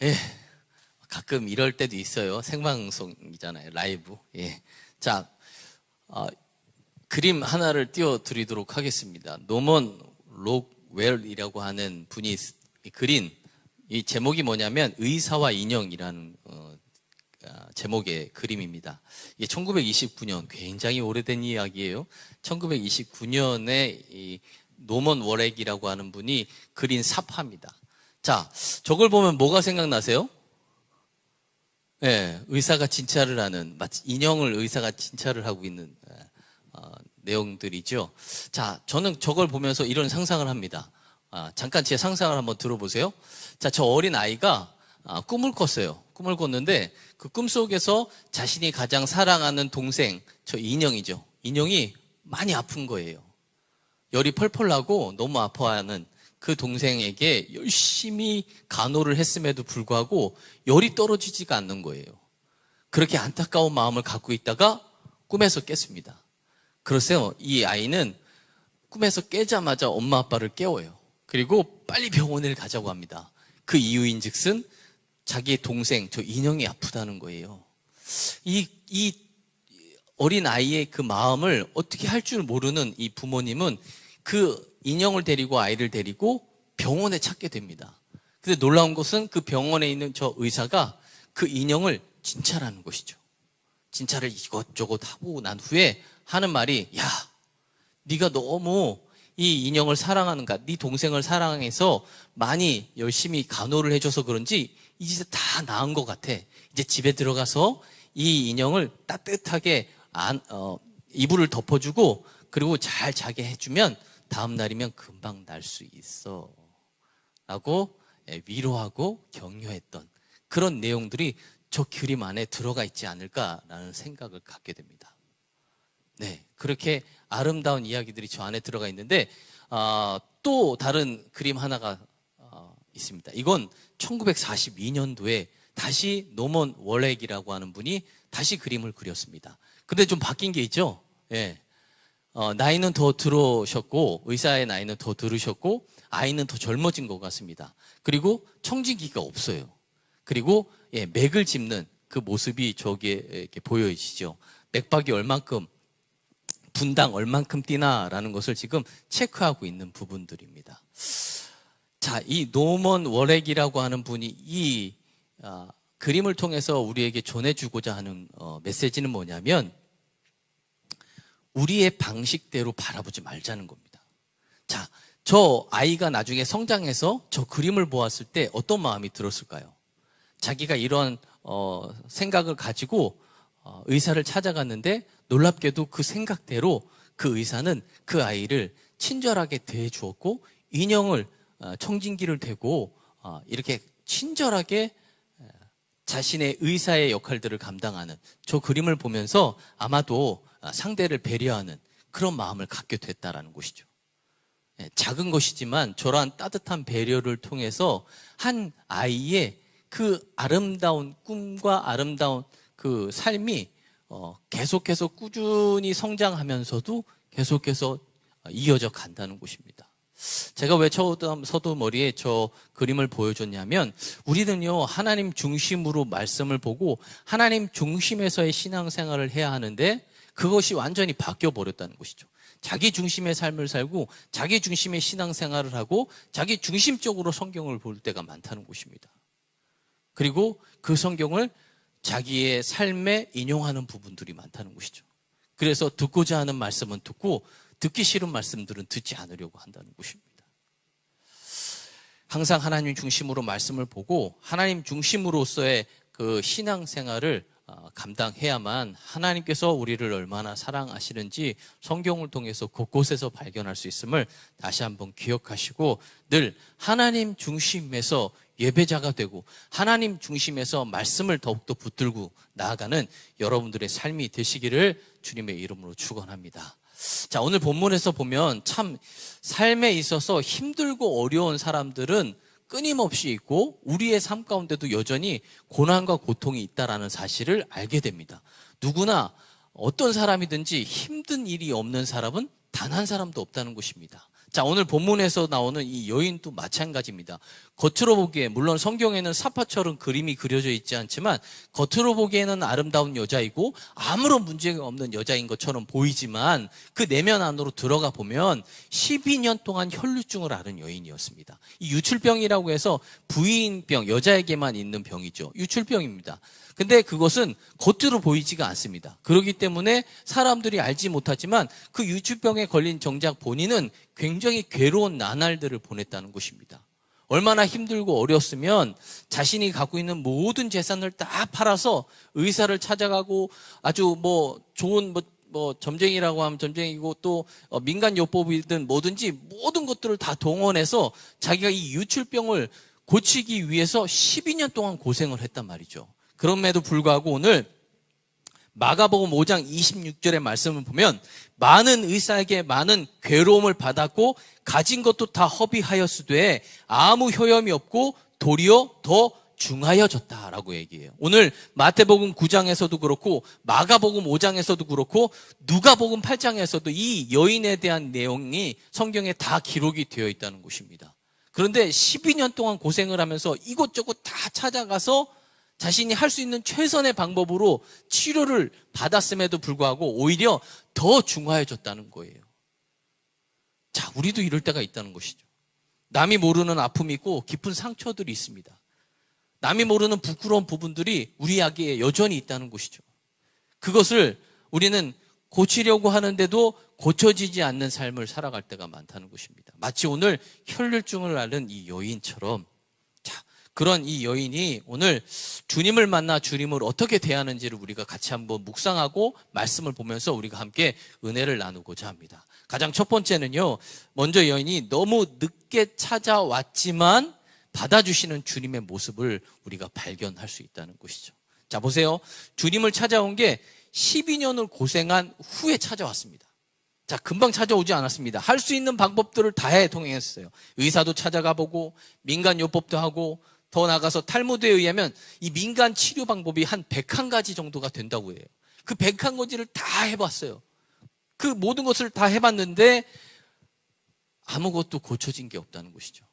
예, 가끔 이럴 때도 있어요. 생방송이잖아요. 라이브. 예. 자, 어, 그림 하나를 띄워드리도록 하겠습니다. 노먼 록웰이라고 하는 분이 그린 이 제목이 뭐냐면 의사와 인형이라는 어, 아, 제목의 그림입니다. 이게 1929년 굉장히 오래된 이야기예요. 1929년에 이 노먼 워렉이라고 하는 분이 그린 사파입니다. 자, 저걸 보면 뭐가 생각나세요? 네, 의사가 진찰을 하는 마치 인형을 의사가 진찰을 하고 있는 어, 내용들이죠. 자, 저는 저걸 보면서 이런 상상을 합니다. 아, 잠깐 제 상상을 한번 들어보세요. 자, 저 어린 아이가 아, 꿈을 꿨어요. 꿈을 꿨는데 그 꿈 속에서 자신이 가장 사랑하는 동생, 저 인형이죠. 인형이 많이 아픈 거예요. 열이 펄펄 나고 너무 아파하는 그 동생에게 열심히 간호를 했음에도 불구하고 열이 떨어지지가 않는 거예요. 그렇게 안타까운 마음을 갖고 있다가 꿈에서 깼습니다. 그러세요. 이 아이는 꿈에서 깨자마자 엄마 아빠를 깨워요. 그리고 빨리 병원을 가자고 합니다. 그 이유인 즉슨 자기의 동생, 저 인형이 아프다는 거예요. 이, 이 어린 아이의 그 마음을 어떻게 할 줄 모르는 이 부모님은 그 인형을 데리고 아이를 데리고 병원에 찾게 됩니다. 근데 놀라운 것은 그 병원에 있는 저 의사가 그 인형을 진찰하는 것이죠. 진찰을 이것저것 하고 난 후에 하는 말이 야, 네가 너무 이 인형을 사랑하는가, 네 동생을 사랑해서 많이 열심히 간호를 해줘서 그런지 이제 다 나은 것 같아. 이제 집에 들어가서 이 인형을 따뜻하게 안, 어, 이불을 덮어주고 그리고 잘 자게 해주면 다음 날이면 금방 날 수 있어. 라고 예, 위로하고 격려했던 그런 내용들이 저 그림 안에 들어가 있지 않을까라는 생각을 갖게 됩니다. 네, 그렇게 아름다운 이야기들이 저 안에 들어가 있는데 어, 또 다른 그림 하나가 어, 있습니다. 이건 1942년도에 다시 노먼 월렉이라고 하는 분이 다시 그림을 그렸습니다. 근데 좀 바뀐 게 있죠. 예. 어, 나이는 더 들어오셨고 의사의 나이는 더 들으셨고 아이는 더 젊어진 것 같습니다. 그리고 청진기가 없어요. 그리고 예, 맥을 짚는 그 모습이 저기에 이렇게 보여지죠. 맥박이 얼만큼 분당 얼만큼 뛰나라는 것을 지금 체크하고 있는 부분들입니다. 자, 이 노먼 워렉이라고 하는 분이 이 어, 그림을 통해서 우리에게 전해주고자 하는 어, 메시지는 뭐냐면 우리의 방식대로 바라보지 말자는 겁니다. 자, 저 아이가 나중에 성장해서 저 그림을 보았을 때 어떤 마음이 들었을까요? 자기가 이런 어, 생각을 가지고 어, 의사를 찾아갔는데 놀랍게도 그 생각대로 그 의사는 그 아이를 친절하게 대해 주었고 인형을 어, 청진기를 대고 어, 이렇게 친절하게 자신의 의사의 역할들을 감당하는 저 그림을 보면서 아마도 상대를 배려하는 그런 마음을 갖게 됐다라는 것이죠. 예, 작은 것이지만 저러한 따뜻한 배려를 통해서 한 아이의 그 아름다운 꿈과 아름다운 그 삶이 어, 계속해서 꾸준히 성장하면서도 계속해서 이어져 간다는 것입니다. 제가 왜 서두 머리에 저 그림을 보여줬냐면 우리는요 하나님 중심으로 말씀을 보고 하나님 중심에서의 신앙생활을 해야 하는데 그것이 완전히 바뀌어 버렸다는 것이죠. 자기 중심의 삶을 살고 자기 중심의 신앙생활을 하고 자기 중심적으로 성경을 볼 때가 많다는 것입니다. 그리고 그 성경을 자기의 삶에 인용하는 부분들이 많다는 것이죠. 그래서 듣고자 하는 말씀은 듣고 듣기 싫은 말씀들은 듣지 않으려고 한다는 것입니다. 항상 하나님 중심으로 말씀을 보고 하나님 중심으로서의 그 신앙생활을 어, 감당해야만 하나님께서 우리를 얼마나 사랑하시는지 성경을 통해서 곳곳에서 발견할 수 있음을 다시 한번 기억하시고 늘 하나님 중심에서 예배자가 되고 하나님 중심에서 말씀을 더욱더 붙들고 나아가는 여러분들의 삶이 되시기를 주님의 이름으로 축원합니다. 자, 오늘 본문에서 보면 참 삶에 있어서 힘들고 어려운 사람들은 끊임없이 있고 우리의 삶 가운데도 여전히 고난과 고통이 있다라는 사실을 알게 됩니다. 누구나 어떤 사람이든지 힘든 일이 없는 사람은 단 한 사람도 없다는 것입니다. 자, 오늘 본문에서 나오는 이 여인도 마찬가지입니다. 겉으로 보기에, 물론 성경에는 사파처럼 그림이 그려져 있지 않지만, 겉으로 보기에는 아름다운 여자이고, 아무런 문제가 없는 여자인 것처럼 보이지만, 그 내면 안으로 들어가 보면, 12년 동안 혈류증을 앓은 여인이었습니다. 이 유출병이라고 해서 부인병, 여자에게만 있는 병이죠. 유출병입니다. 근데 그것은 겉으로 보이지가 않습니다. 그렇기 때문에 사람들이 알지 못하지만 그 유추병에 걸린 정작 본인은 굉장히 괴로운 나날들을 보냈다는 것입니다. 얼마나 힘들고 어렸으면 자신이 갖고 있는 모든 재산을 다 팔아서 의사를 찾아가고 아주 뭐 좋은 뭐, 뭐 점쟁이라고 하면 점쟁이고 또 어, 민간 요법이든 뭐든지 모든 것들을 다 동원해서 자기가 이 유출병을 고치기 위해서 12년 동안 고생을 했단 말이죠. 그럼에도 불구하고 오늘 마가복음 5장 26절의 말씀을 보면 많은 의사에게 많은 괴로움을 받았고 가진 것도 다 허비하였으되 아무 효염이 없고 도리어 더 중하여졌다라고 얘기해요. 오늘 마태복음 9장에서도 그렇고 마가복음 5장에서도 그렇고 누가복음 8장에서도 이 여인에 대한 내용이 성경에 다 기록이 되어 있다는 것입니다. 그런데 12년 동안 고생을 하면서 이곳저곳 다 찾아가서 자신이 할 수 있는 최선의 방법으로 치료를 받았음에도 불구하고 오히려 더 중화해졌다는 거예요. 자, 우리도 이럴 때가 있다는 것이죠. 남이 모르는 아픔이 있고 깊은 상처들이 있습니다. 남이 모르는 부끄러운 부분들이 우리에게 여전히 있다는 것이죠. 그것을 우리는 고치려고 하는데도 고쳐지지 않는 삶을 살아갈 때가 많다는 것입니다. 마치 오늘 혈류증을 앓은 이 여인처럼 그런 이 여인이 오늘 주님을 만나 주님을 어떻게 대하는지를 우리가 같이 한번 묵상하고 말씀을 보면서 우리가 함께 은혜를 나누고자 합니다. 가장 첫 번째는요, 먼저 여인이 너무 늦게 찾아왔지만 받아주시는 주님의 모습을 우리가 발견할 수 있다는 것이죠. 자, 보세요. 주님을 찾아온 게 12년을 고생한 후에 찾아왔습니다. 자, 금방 찾아오지 않았습니다. 할 수 있는 방법들을 다 해 통행했어요. 의사도 찾아가 보고, 민간 요법도 하고, 더 나가서 탈무드에 의하면 이 민간 치료 방법이 한 101가지 정도가 된다고 해요. 그 101가지를 다 해봤어요. 그 모든 것을 다 해봤는데 아무것도 고쳐진 게 없다는 것이죠.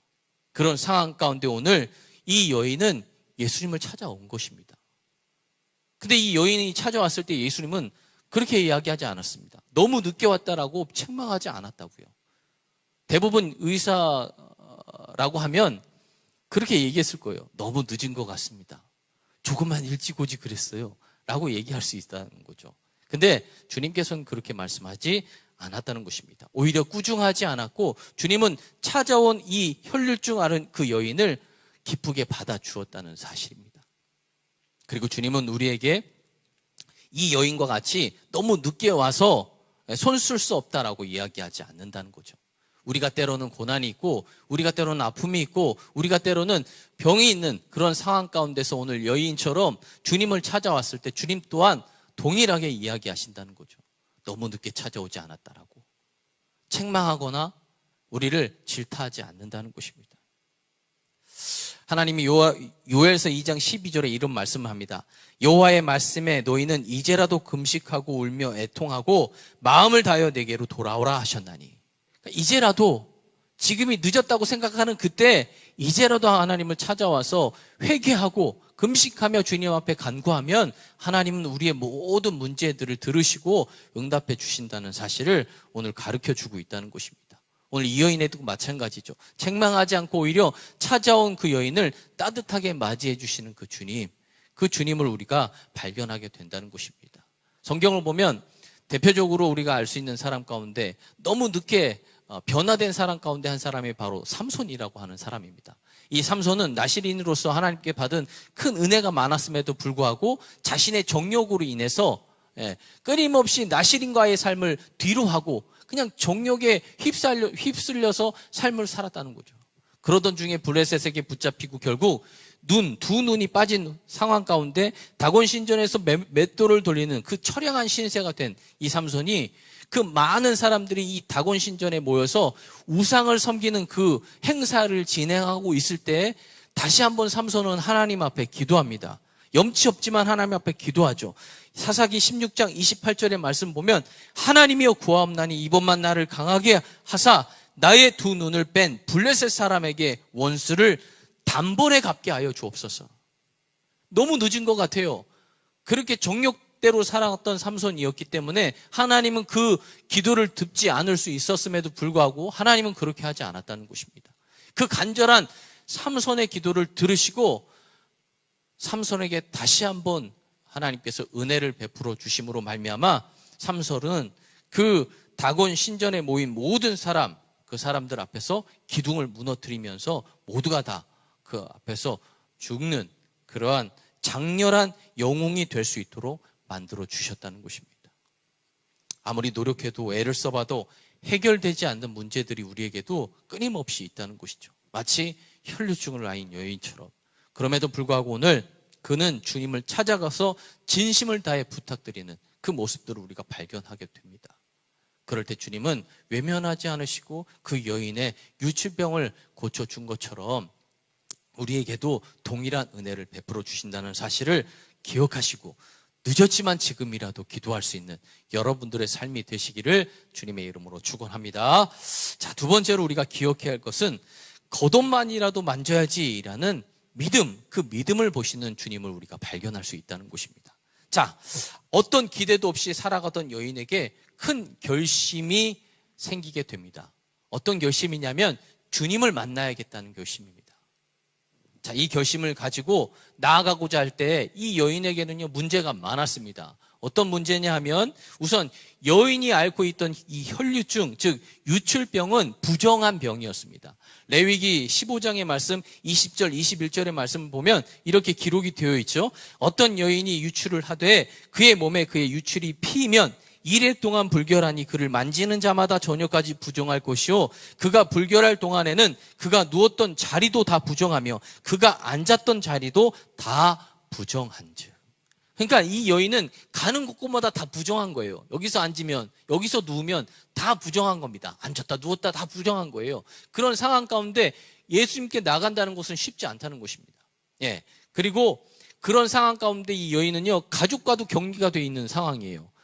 그런 상황 가운데 오늘 이 여인은 예수님을 찾아온 것입니다. 근데 이 여인이 찾아왔을 때 예수님은 그렇게 이야기하지 않았습니다. 너무 늦게 왔다라고 책망하지 않았다고요. 대부분 의사라고 하면 그렇게 얘기했을 거예요. 너무 늦은 것 같습니다. 조금만 일찍 오지 그랬어요. 라고 얘기할 수 있다는 거죠. 근데 주님께서는 그렇게 말씀하지 않았다는 것입니다. 오히려 꾸중하지 않았고 주님은 찾아온 이 혈류증 앓은 그 여인을 기쁘게 받아 주었다는 사실입니다. 그리고 주님은 우리에게 이 여인과 같이 너무 늦게 와서 손 쓸 수 없다라고 이야기하지 않는다는 거죠. 우리가 때로는 고난이 있고 우리가 때로는 아픔이 있고 우리가 때로는 병이 있는 그런 상황 가운데서 오늘 여인처럼 주님을 찾아왔을 때 주님 또한 동일하게 이야기하신다는 거죠. 너무 늦게 찾아오지 않았다라고. 책망하거나 우리를 질타하지 않는다는 것입니다. 하나님이 요하, 요엘서 2장 12절에 이런 말씀을 합니다. 여호와의 말씀에 너희는 이제라도 금식하고 울며 애통하고 마음을 다하여 내게로 돌아오라 하셨나니 이제라도 지금이 늦었다고 생각하는 그때 이제라도 하나님을 찾아와서 회개하고 금식하며 주님 앞에 간구하면 하나님은 우리의 모든 문제들을 들으시고 응답해 주신다는 사실을 오늘 가르쳐 주고 있다는 것입니다. 오늘 이 여인에도 마찬가지죠. 책망하지 않고 오히려 찾아온 그 여인을 따뜻하게 맞이해 주시는 그 주님, 그 주님을 우리가 발견하게 된다는 것입니다. 성경을 보면 대표적으로 우리가 알 수 있는 사람 가운데 너무 늦게 어, 변화된 사람 가운데 한 사람이 바로 삼손이라고 하는 사람입니다. 이 삼손은 나시린으로서 하나님께 받은 큰 은혜가 많았음에도 불구하고 자신의 정욕으로 인해서 예, 끊임없이 나시린과의 삶을 뒤로 하고 그냥 정욕에 휩쓸려, 휩쓸려서 삶을 살았다는 거죠. 그러던 중에 블레셋에게 붙잡히고 결국 눈, 두 눈이 빠진 상황 가운데 다곤 신전에서 맷돌을 돌리는 그 처량한 신세가 된 이 삼손이 그 많은 사람들이 이 다곤 신전에 모여서 우상을 섬기는 그 행사를 진행하고 있을 때 다시 한번 삼손은 하나님 앞에 기도합니다. 염치 없지만 하나님 앞에 기도하죠. 사사기 16장 28절의 말씀 보면 하나님이여 구하옵나니 이번만 나를 강하게 하사 나의 두 눈을 뺀 블레셋 사람에게 원수를 단번에 갚게 하여 주옵소서. 너무 늦은 것 같아요. 그렇게 정 욕대로 살아갔던 삼손이었기 때문에 하나님은 그 기도를 듣지 않을 수 있었음에도 불구하고 하나님은 그렇게 하지 않았다는 것입니다. 그 간절한 삼손의 기도를 들으시고 삼손에게 다시 한번 하나님께서 은혜를 베풀어 주심으로 말미암아 삼손은 그 다곤 신전에 모인 모든 사람 그 사람들 앞에서 기둥을 무너뜨리면서 모두가 다 그 앞에서 죽는 그러한 장렬한 영웅이 될 수 있도록 만들어 주셨다는 것입니다. 아무리 노력해도 애를 써봐도 해결되지 않는 문제들이 우리에게도 끊임없이 있다는 것이죠. 마치 혈류증을 앓은 여인처럼. 그럼에도 불구하고 오늘 그는 주님을 찾아가서 진심을 다해 부탁드리는 그 모습들을 우리가 발견하게 됩니다. 그럴 때 주님은 외면하지 않으시고 그 여인의 유치병을 고쳐준 것처럼 우리에게도 동일한 은혜를 베풀어 주신다는 사실을 기억하시고 늦었지만 지금이라도 기도할 수 있는 여러분들의 삶이 되시기를 주님의 이름으로 축원합니다. 자, 두 번째로 우리가 기억해야 할 것은 겉옷만이라도 만져야지라는 믿음, 그 믿음을 보시는 주님을 우리가 발견할 수 있다는 것입니다. 자, 어떤 기대도 없이 살아가던 여인에게 큰 결심이 생기게 됩니다. 어떤 결심이냐면 주님을 만나야겠다는 결심입니다. 자, 이 결심을 가지고 나아가고자 할 때 이 여인에게는요, 문제가 많았습니다. 어떤 문제냐 하면 우선 여인이 앓고 있던 이 혈류증, 즉 유출병은 부정한 병이었습니다. 레위기 15장의 말씀 20절, 21절의 말씀을 보면 이렇게 기록이 되어 있죠. 어떤 여인이 유출을 하되 그의 몸에 그의 유출이 피면 이래 동안 불결하니 그를 만지는 자마다 저녁까지 부정할 것이요 그가 불결할 동안에는 그가 누웠던 자리도 다 부정하며 그가 앉았던 자리도 다 부정한즉 그러니까 이 여인은 가는 곳곳마다 다 부정한 거예요. 여기서 앉으면 여기서 누우면 다 부정한 겁니다. 앉았다 누웠다 다 부정한 거예요. 그런 상황 가운데 예수님께 나간다는 것은 쉽지 않다는 것입니다. 예. 그리고 그런 상황 가운데 이 여인은요 가족과도 격리가 돼 있는 상황이에요.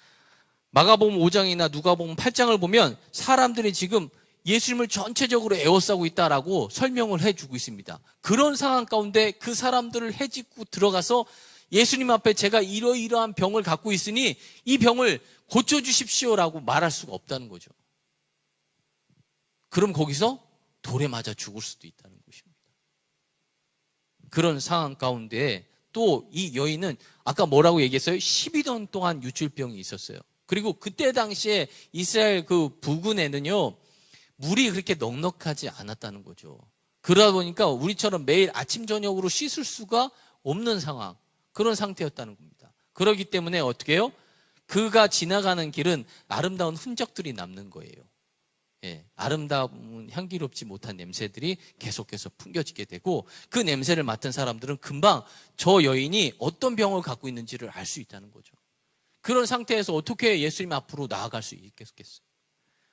마가복음 5장이나 누가복음 8장을 보면 사람들이 지금 예수님을 전체적으로 에워싸고 있다라고 설명을 해주고 있습니다. 그런 상황 가운데 그 사람들을 해집고 들어가서 예수님 앞에 제가 이러이러한 병을 갖고 있으니 이 병을 고쳐주십시오라고 말할 수가 없다는 거죠. 그럼 거기서 돌에 맞아 죽을 수도 있다는 것입니다. 그런 상황 가운데 또 이 여인은 아까 뭐라고 얘기했어요? 12년 동안 유출병이 있었어요. 그리고 그때 당시에 이스라엘 그 부근에는요, 물이 그렇게 넉넉하지 않았다는 거죠. 그러다 보니까 우리처럼 매일 아침, 저녁으로 씻을 수가 없는 상황, 그런 상태였다는 겁니다. 그러기 때문에 어떻게 해요? 그가 지나가는 길은 아름다운 흔적들이 남는 거예요. 예, 아름다운 향기롭지 못한 냄새들이 계속해서 풍겨지게 되고 그 냄새를 맡은 사람들은 금방 저 여인이 어떤 병을 갖고 있는지를 알 수 있다는 거죠. 그런 상태에서 어떻게 예수님 앞으로 나아갈 수 있겠겠어요?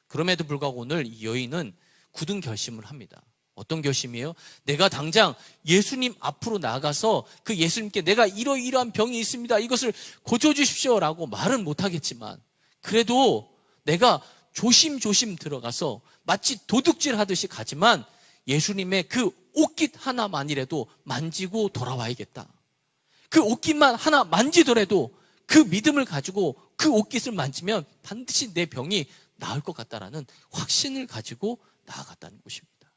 그럼에도 불구하고 오늘 이 여인은 굳은 결심을 합니다. 어떤 결심이에요? 내가 당장 예수님 앞으로 나가서 그 예수님께 내가 이러이러한 병이 있습니다. 이것을 고쳐주십시오 라고 말은 못하겠지만 그래도 내가 조심조심 들어가서 마치 도둑질 하듯이 가지만 예수님의 그 옷깃 하나만이라도 만지고 돌아와야겠다. 그 옷깃만 하나 만지더라도 그 믿음을 가지고 그 옷깃을 만지면 반드시 내 병이 나을 것 같다라는 확신을 가지고 나아갔다는 것입니다.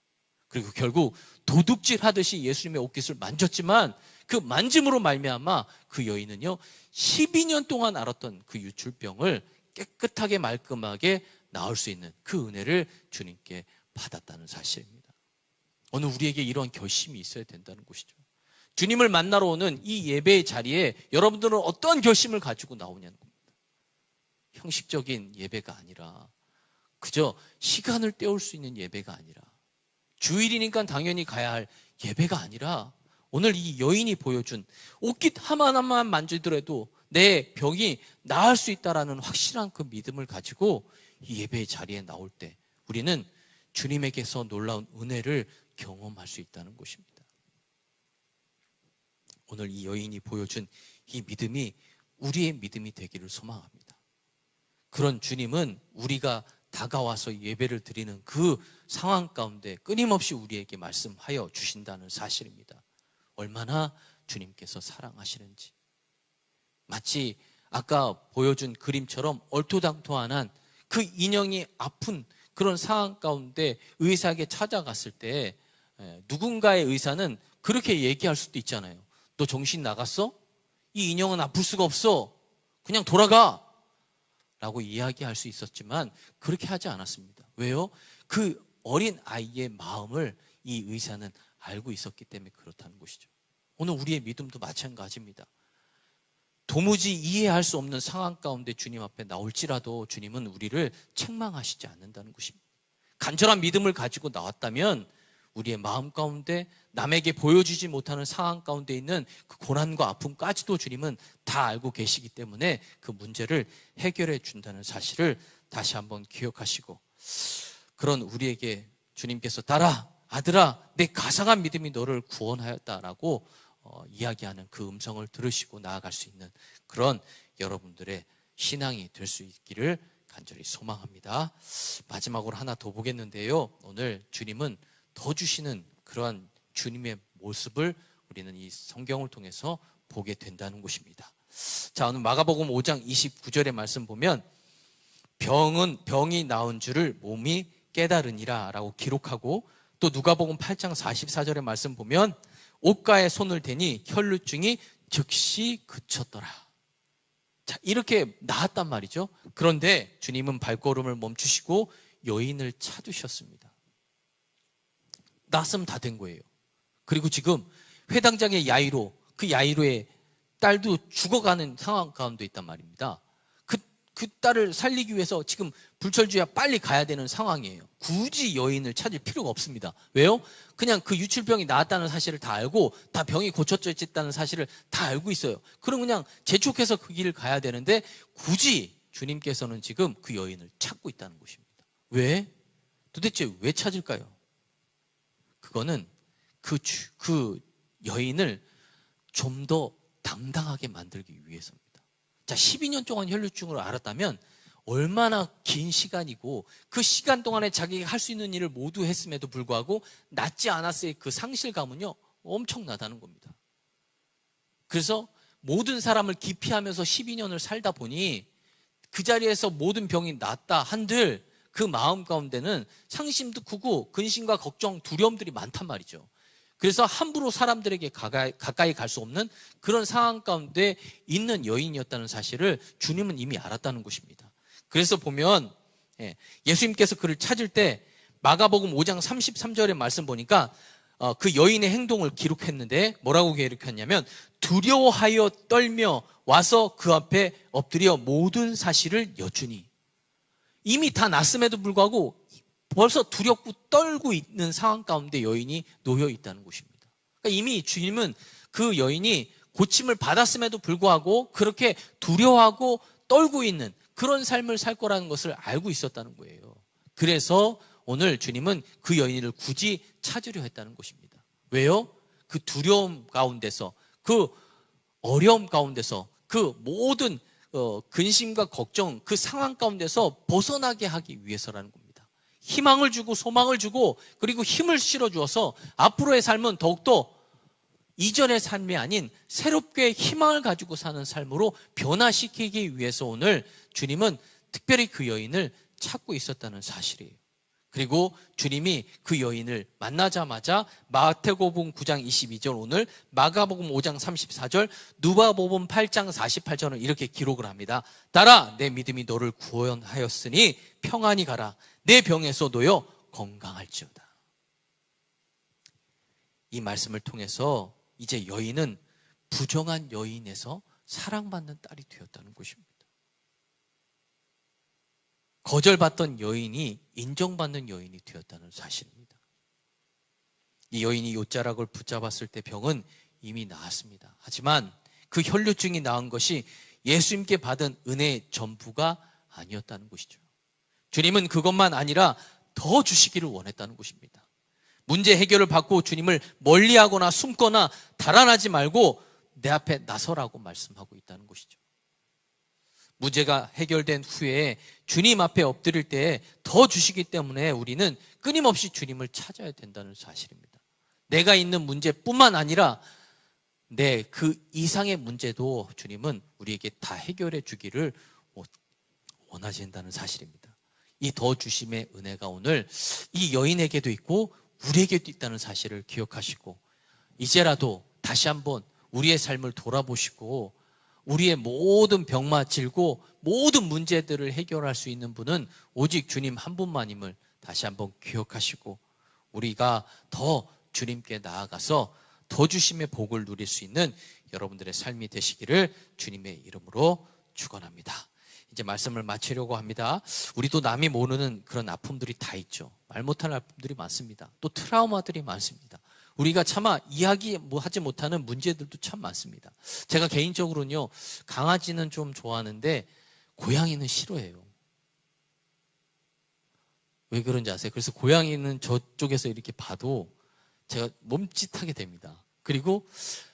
그리고 결국 도둑질 하듯이 예수님의 옷깃을 만졌지만 그 만짐으로 말미암아 그 여인은요 12년 동안 앓았던 그 유출병을 깨끗하게 말끔하게 나을 수 있는 그 은혜를 주님께 받았다는 사실입니다. 오늘 우리에게 이런 결심이 있어야 된다는 것이죠. 주님을 만나러 오는 이 예배의 자리에 여러분들은 어떤 결심을 가지고 나오냐는 겁니다. 형식적인 예배가 아니라 그저 시간을 때울 수 있는 예배가 아니라 주일이니까 당연히 가야 할 예배가 아니라 오늘 이 여인이 보여준 옷깃 하나하나만 만지더라도 내 병이 나을 수 있다라는 확실한 그 믿음을 가지고 이 예배의 자리에 나올 때 우리는 주님에게서 놀라운 은혜를 경험할 수 있다는 것입니다. 오늘 이 여인이 보여준 이 믿음이 우리의 믿음이 되기를 소망합니다. 그런 주님은 우리가 다가와서 예배를 드리는 그 상황 가운데 끊임없이 우리에게 말씀하여 주신다는 사실입니다. 얼마나 주님께서 사랑하시는지. 마치 아까 보여준 그림처럼 얼토당토한 그 인형이 아픈 그런 상황 가운데 의사에게 찾아갔을 때 누군가의 의사는 그렇게 얘기할 수도 있잖아요. 너 정신 나갔어? 이 인형은 아플 수가 없어. 그냥 돌아가. 라고 이야기할 수 있었지만 그렇게 하지 않았습니다. 왜요? 그 어린 아이의 마음을 이 의사는 알고 있었기 때문에 그렇다는 것이죠. 오늘 우리의 믿음도 마찬가지입니다. 도무지 이해할 수 없는 상황 가운데 주님 앞에 나올지라도 주님은 우리를 책망하시지 않는다는 것입니다. 간절한 믿음을 가지고 나왔다면 우리의 마음 가운데 남에게 보여주지 못하는 상황 가운데 있는 그 고난과 아픔까지도 주님은 다 알고 계시기 때문에 그 문제를 해결해 준다는 사실을 다시 한번 기억하시고 그런 우리에게 주님께서 따라 아들아 내 가상한 믿음이 너를 구원하였다라고 어, 이야기하는 그 음성을 들으시고 나아갈 수 있는 그런 여러분들의 신앙이 될 수 있기를 간절히 소망합니다. 마지막으로 하나 더 보겠는데요. 오늘 주님은 더 주시는 그러한 주님의 모습을 우리는 이 성경을 통해서 보게 된다는 것입니다. 자, 오늘 마가복음 5장 29절의 말씀 보면 병은 병이 나온 줄을 몸이 깨달으니라라고 기록하고 또 누가복음 8장 44절의 말씀 보면 옷가에 손을 대니 혈루증이 즉시 그쳤더라. 자, 이렇게 나았단 말이죠. 그런데 주님은 발걸음을 멈추시고 여인을 찾으셨습니다. 나으면 다 된 거예요. 그리고 지금 회당장의 야이로, 그 야이로의 딸도 죽어가는 상황 가운데 있단 말입니다. 그, 그 딸을 살리기 위해서 지금 불철주야 빨리 가야 되는 상황이에요. 굳이 여인을 찾을 필요가 없습니다. 왜요? 그냥 그 유출병이 나았다는 사실을 다 알고 다 병이 고쳐져 있다는 사실을 다 알고 있어요. 그럼 그냥 재촉해서 그 길을 가야 되는데 굳이 주님께서는 지금 그 여인을 찾고 있다는 것입니다. 왜? 도대체 왜 찾을까요? 그거는 그, 그 여인을 좀 더 당당하게 만들기 위해서입니다. 자, 12년 동안 혈류증을 알았다면 얼마나 긴 시간이고 그 시간 동안에 자기가 할 수 있는 일을 모두 했음에도 불구하고 낫지 않았을 그 상실감은요, 엄청나다는 겁니다. 그래서 모든 사람을 기피하면서 12년을 살다 보니 그 자리에서 모든 병이 낫다 한들 그 마음 가운데는 상심도 크고 근심과 걱정, 두려움들이 많단 말이죠. 그래서 함부로 사람들에게 가까이, 가까이 갈 수 없는 그런 상황 가운데 있는 여인이었다는 사실을 주님은 이미 알았다는 것입니다. 그래서 보면 예, 예수님께서 그를 찾을 때 마가복음 5장 33절의 말씀 보니까 어, 그 여인의 행동을 기록했는데 뭐라고 기록했냐면 두려워하여 떨며 와서 그 앞에 엎드려 모든 사실을 여쭈니 이미 다 났음에도 불구하고 벌써 두렵고 떨고 있는 상황 가운데 여인이 놓여 있다는 것입니다. 그러니까 이미 주님은 그 여인이 고침을 받았음에도 불구하고 그렇게 두려워하고 떨고 있는 그런 삶을 살 거라는 것을 알고 있었다는 거예요. 그래서 오늘 주님은 그 여인을 굳이 찾으려 했다는 것입니다. 왜요? 그 두려움 가운데서 그 어려움 가운데서 그 모든 어, 근심과 걱정 그 상황 가운데서 벗어나게 하기 위해서라는 겁니다. 희망을 주고 소망을 주고 그리고 힘을 실어 주어서 앞으로의 삶은 더욱더 이전의 삶이 아닌 새롭게 희망을 가지고 사는 삶으로 변화시키기 위해서 오늘 주님은 특별히 그 여인을 찾고 있었다는 사실이에요. 그리고 주님이 그 여인을 만나자마자 마태복음 9장 22절 오늘 마가복음 5장 34절 누바복음 8장 48절은 이렇게 기록을 합니다. 따라 내 믿음이 너를 구원하였으니 평안히 가라. 내 병에서 도요 건강할지어다. 이 말씀을 통해서 이제 여인은 부정한 여인에서 사랑받는 딸이 되었다는 것입니다. 거절받던 여인이 인정받는 여인이 되었다는 사실입니다. 이 여인이 요자락을 붙잡았을 때 병은 이미 나았습니다. 하지만 그 혈류증이 나은 것이 예수님께 받은 은혜의 전부가 아니었다는 것이죠. 주님은 그것만 아니라 더 주시기를 원했다는 것입니다. 문제 해결을 받고 주님을 멀리하거나 숨거나 달아나지 말고 내 앞에 나서라고 말씀하고 있다는 것이죠. 문제가 해결된 후에 주님 앞에 엎드릴 때 더 주시기 때문에 우리는 끊임없이 주님을 찾아야 된다는 사실입니다. 내가 있는 문제뿐만 아니라 내 그 이상의 문제도 주님은 우리에게 다 해결해 주기를 원하신다는 사실입니다. 이 더 주심의 은혜가 오늘 이 여인에게도 있고 우리에게도 있다는 사실을 기억하시고 이제라도 다시 한번 우리의 삶을 돌아보시고 우리의 모든 병마 질고 모든 문제들을 해결할 수 있는 분은 오직 주님 한 분만임을 다시 한번 기억하시고 우리가 더 주님께 나아가서 더 주심의 복을 누릴 수 있는 여러분들의 삶이 되시기를 주님의 이름으로 축원합니다. 이제 말씀을 마치려고 합니다. 우리도 남이 모르는 그런 아픔들이 다 있죠. 말 못할 아픔들이 많습니다. 또 트라우마들이 많습니다. 우리가 차마 이야기 뭐 하지 못하는 문제들도 참 많습니다. 제가 개인적으로는요, 강아지는 좀 좋아하는데, 고양이는 싫어해요. 왜 그런지 아세요? 그래서 고양이는 저쪽에서 이렇게 봐도 제가 몸짓하게 됩니다. 그리고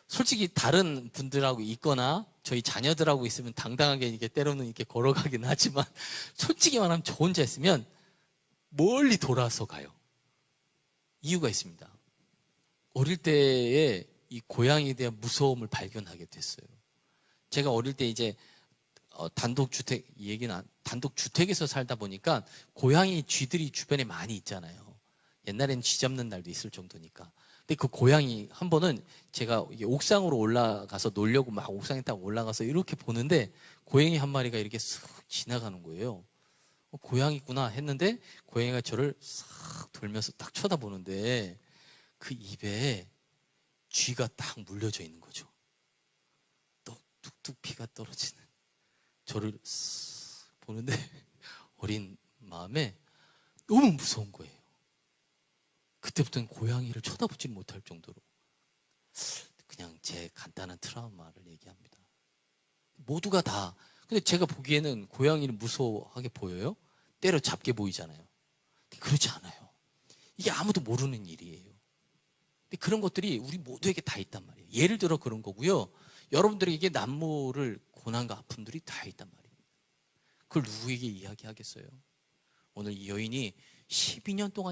솔직히 다른 분들하고 있거나 저희 자녀들하고 있으면 당당하게 이게 때로는 이렇게 걸어가긴 하지만 솔직히 말하면 저 혼자 있으면 멀리 돌아서 가요. 이유가 있습니다. 어릴 때에 이 고양이에 대한 무서움을 발견하게 됐어요. 제가 어릴 때 이제 어, 단독주택 이 얘기는 안- 단독주택에서 살다 보니까 고양이 쥐들이 주변에 많이 있잖아요. 옛날엔 쥐 잡는 날도 있을 정도니까. 근데 그 고양이 한 번은 제가 옥상으로 올라가서 놀려고 막 옥상에 딱 올라가서 이렇게 보는데 고양이 한 마리가 이렇게 쓱 지나가는 거예요. 어, 고양이구나 했는데 고양이가 저를 싹 돌면서 딱 쳐다보는데 그 입에 쥐가 딱 물려져 있는 거죠. 또 뚝뚝 피가 떨어지는 저를 쓱 보는데 어린 마음에 너무 무서운 거예요. 그때부터는 고양이를 쳐다보지 못할 정도로 그냥 제 간단한 트라우마를 얘기합니다. 모두가 다 근데 제가 보기에는 고양이를 무서워하게 보여요? 때려잡게 보이잖아요. 그렇지 않아요. 이게 아무도 모르는 일이에요. 근데 그런 것들이 우리 모두에게 다 있단 말이에요. 예를 들어 그런 거고요. 여러분들에게 난무를 고난과 아픔들이 다 있단 말입니다. 그걸 누구에게 이야기하겠어요? 오늘 이 여인이 12년 동안